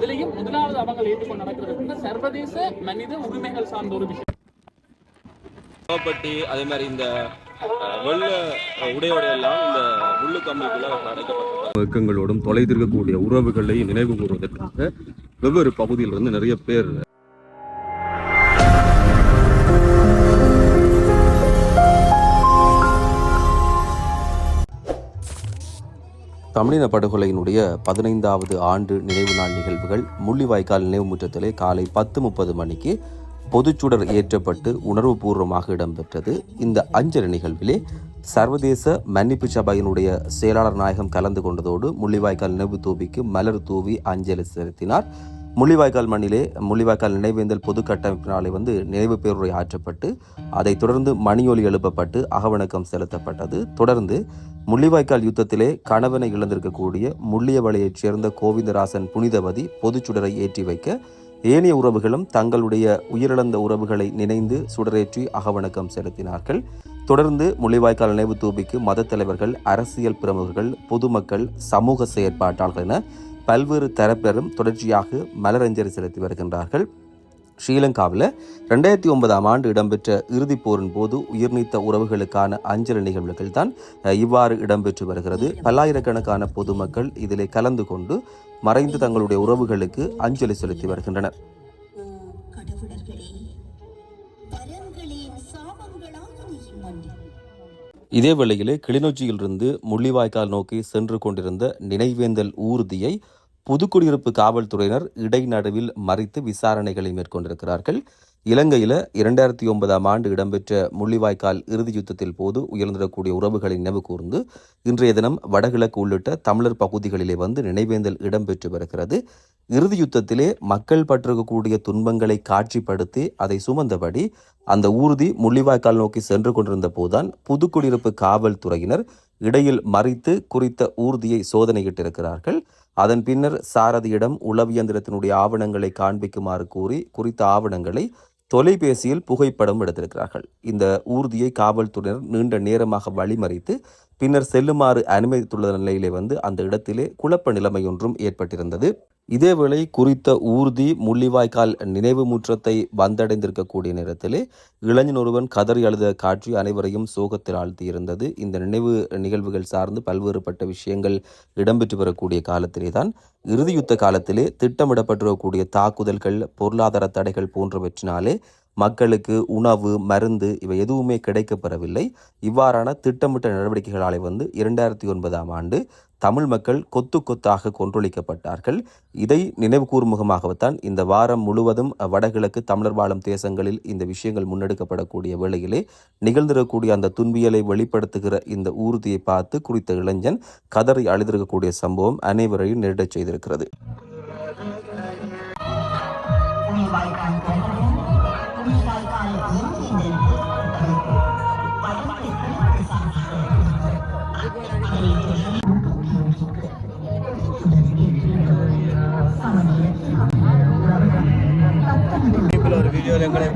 அதுலேயும் முதலாவது அவங்க ஏற்றுக்கொண்டு நடக்கிறது சர்வதேச மனித உரிமைகள் சார்ந்த ஒரு விஷயம் அதே மாதிரி இந்த வெள்ள உடையோட எல்லாம் இந்த முள்ளு கம்பிக்குள்ள அடைக்கப்பட்டிருக்காங்க இயக்கங்களோடும் தொலைத்திருக்கக்கூடிய உறவுகளை நினைவு கூறுவதற்காக வெவ்வேறு பகுதியிலிருந்து நிறைய பேர் தமிழின படுகொலையினுடைய பதினைந்தாவது ஆண்டு நினைவு நாள் நிகழ்வுகள் முள்ளிவாய்க்கால் நினைவு முற்றத்திலே காலை பத்து முப்பது மணிக்கு பொதுச்சுடர் ஏற்றப்பட்டு உணர்வுபூர்வமாக இடம்பெற்றது. இந்த அஞ்சலி நிகழ்விலே சர்வதேச மன்னிப்பு சபையினுடைய செயலாளர் நாயகம் கலந்து கொண்டதோடு முள்ளிவாய்க்கால் நினைவு தூவிக்கு மலர் தூவி அஞ்சலி செலுத்தினார். முள்ளிவாய்க்கால் மண்ணிலே முள்ளிவாய்க்கால் நினைவேந்தல் பொது கட்டமைப்பினாலே வந்து நினைவு பேருரை ஆற்றப்பட்டு அதைத் தொடர்ந்து மணியொலி எழுப்பப்பட்டு அகவணக்கம் செலுத்தப்பட்டது. தொடர்ந்து முள்ளிவாய்க்கால் யுத்தத்திலே கணவனை இழந்திருக்கக்கூடிய முள்ளியவளையைச் சேர்ந்த கோவிந்தராசன் புனிதவதி பொதுச்சுடரை ஏற்றி வைக்க ஏனைய உறவுகளும் தங்களுடைய உயிரிழந்த உறவுகளை நினைந்து சுடரேற்றி அகவணக்கம் செலுத்தினார்கள். தொடர்ந்து முள்ளிவாய்க்கால் நினைவு தூபிக்கு மத தலைவர்கள் அரசியல் பிரமுகர்கள் பொதுமக்கள் சமூக செயற்பாட்டாளர்கள் என பல்வேறு தரப்பினரும் தொடர்ச்சியாக மலரஞ்சலி செலுத்தி வருகின்றார்கள். ஸ்ரீலங்காவில் ரெண்டாயிரத்தி ஒன்பதாம் ஆண்டு இடம்பெற்ற இறுதிப் போரின் போது உயிர்நீத்த உறவுகளுக்கான அஞ்சலி நிகழ்வுகள் தான் இவ்வாறு இடம்பெற்று வருகிறது. பல்லாயிரக்கணக்கான பொதுமக்கள் இதிலே கலந்து கொண்டு மறைந்து தங்களுடைய உறவுகளுக்கு அஞ்சலி செலுத்தி வருகின்றனர். இதே வேளையிலே கிளிநொச்சியிலிருந்து முள்ளிவாய்க்கால் நோக்கி சென்று கொண்டிருந்த நினைவேந்தல் ஊர்தியை புதுக்குடியிருப்பு காவல்துறையினர் இடைநடுவில் மறித்து விசாரணைகளை மேற்கொண்டிருக்கிறார்கள். இலங்கையில் இரண்டாயிரத்தி ஒன்பதாம் ஆண்டு இடம்பெற்ற முள்ளிவாய்க்கால் இறுதி யுத்தத்தில் போது உயர்ந்திடக்கூடிய உறவுகளை நினைவு கூர்ந்து இன்றைய தினம் வடகிழக்கு உள்ளிட்ட தமிழர் பகுதிகளிலே வந்து நினைவேந்தல் இடம்பெற்று வருகிறது. இறுதி யுத்தத்திலே மக்கள் பற்றிருக்கக்கூடிய துன்பங்களை காட்சிப்படுத்தி அதை சுமந்தபடி அந்த ஊர்தி முள்ளிவாய்க்கால் நோக்கி சென்று கொண்டிருந்த போதுதான் புதுக்குடியிருப்பு காவல்துறையினர் இடையில் மறித்து குறித்த ஊர்தியை சோதனையிட்டிருக்கிறார்கள். அதன் பின்னர் சாரதியிடம் உளவியந்திரத்தினுடைய ஆவணங்களை காண்பிக்குமாறு கூறி குறித்த ஆவணங்களை தொலைபேசியில் புகைப்படம் எடுத்திருக்கிறார்கள். இந்த ஊர்தியை காவல்துறையினர் நீண்ட நேரமாக வழிமறித்து பின்னர் செல்லுமாறு அனுமதித்துள்ள நிலையிலே வந்து அந்த இடத்திலே குழப்ப நிலைமை ஒன்றும் ஏற்பட்டிருந்தது. இதேவேளை குறித்த ஊர்தி முள்ளிவாய்க்கால் நினைவு முற்றத்தை வந்தடைந்திருக்கக்கூடிய நேரத்திலே இளைஞன் ஒருவன் கதறி அழுத காட்சி அனைவரையும் சோகத்தில் ஆழ்த்தியிருந்தது. இந்த நினைவு நிகழ்வுகள் சார்ந்து பல்வேறுபட்ட விஷயங்கள் இடம்பெற்று வரக்கூடிய காலத்திலே தான் இறுதியுத்த காலத்திலே திட்டமிடப்பட்டிருக்கக்கூடிய தாக்குதல்கள் பொருளாதார தடைகள் போன்றவற்றினாலே மக்களுக்கு உணவு மருந்து இவை எதுவுமே கிடைக்கப்பெறவில்லை. இவ்வாறான திட்டமிட்ட நடவடிக்கைகளாலே வந்து இரண்டாயிரத்தி ஒன்பதாம் ஆண்டு தமிழ் மக்கள் கொத்து கொத்தாக கொன்றொழிக்கப்பட்டார்கள். இதை நினைவுகூரும் முகமாகத்தான் இந்த வாரம் முழுவதும் வடகிழக்கு தமிழர் வாழும் தேசங்களில் இந்த விஷயங்கள் முன்னெடுக்கப்படக்கூடிய வேளையிலே நிகழ்ந்திருக்கக்கூடிய அந்த துன்பியலை வெளிப்படுத்துகிற இந்த ஊர்தியை பார்த்து குறித்த இளைஞன் கதறி அழுதிருக்கக்கூடிய சம்பவம் அனைவரையும் நேரிடச் செய்திருக்கிறது. वीडियो लेकर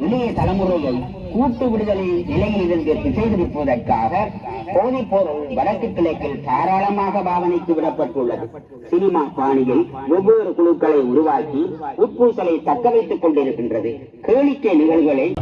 இளைய தலைமுறையை கூட்டு விடுதலை நிலையிலிருந்து திசை திருப்புவதற்காக போதை பொருள் வடக்கு கிழக்கில் தாராளமாக பாவனைக்கு விடப்பட்டுள்ளது. சினிமா பாணியில் வெவ்வேறு குழுக்களை உருவாக்கி உட்பூசலை தக்க வைத்துக் கொண்டிருக்கின்றது. கேளிக்கை நிகழ்வுகளை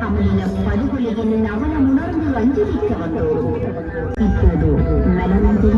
தமிழின படுகொலையின் அவலம் உணர்ந்து அஞ்சலிக்க வந்தோம். இப்போது மலர்ந்து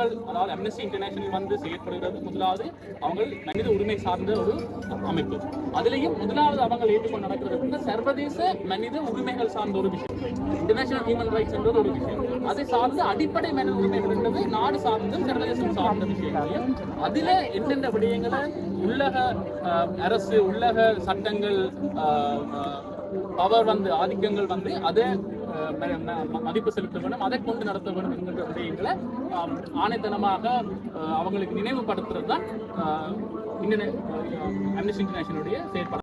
சிப்பார்கள் அதாவது அம்னஸ்டி இன்டர்நேஷனல் வந்து செயற்படுகிறது. முதலாவது அவங்கள் மனித உரிமை சார்ந்த ஒரு அமைப்பு. அதுலேயும் முதலாவது அவங்க ஏற்றுக்கொண்டு நடக்கிறது சர்வதேச மனித உரிமைகள் சார்ந்த ஒரு விஷயம். இன்டர்நேஷனல் ஹியூமன் ரைட்ஸ் என்றது ஒரு விஷயம். அதை சார்ந்து அடிப்படை மனித உரிமைகள் என்றது நாடு சார்ந்தும் சர்வதேசம் சார்ந்த விஷயங்களையும் அதில் எந்தெந்த விடயங்களை உள்ளக அரசு உள்ளக சட்டங்கள் பவர் வந்து ஆதிக்கங்கள் வந்து அதை மதிப்பு செலுத்த வேண்டும் அதை கொண்டு நடத்த வேண்டும் என்கின்ற விடயங்களை ஆணைத்தனமாக அவங்களுக்கு நினைவுபடுத்துறது தான் அம்னஸ்டி இன்டர்நேஷனுடைய செயற்பாடு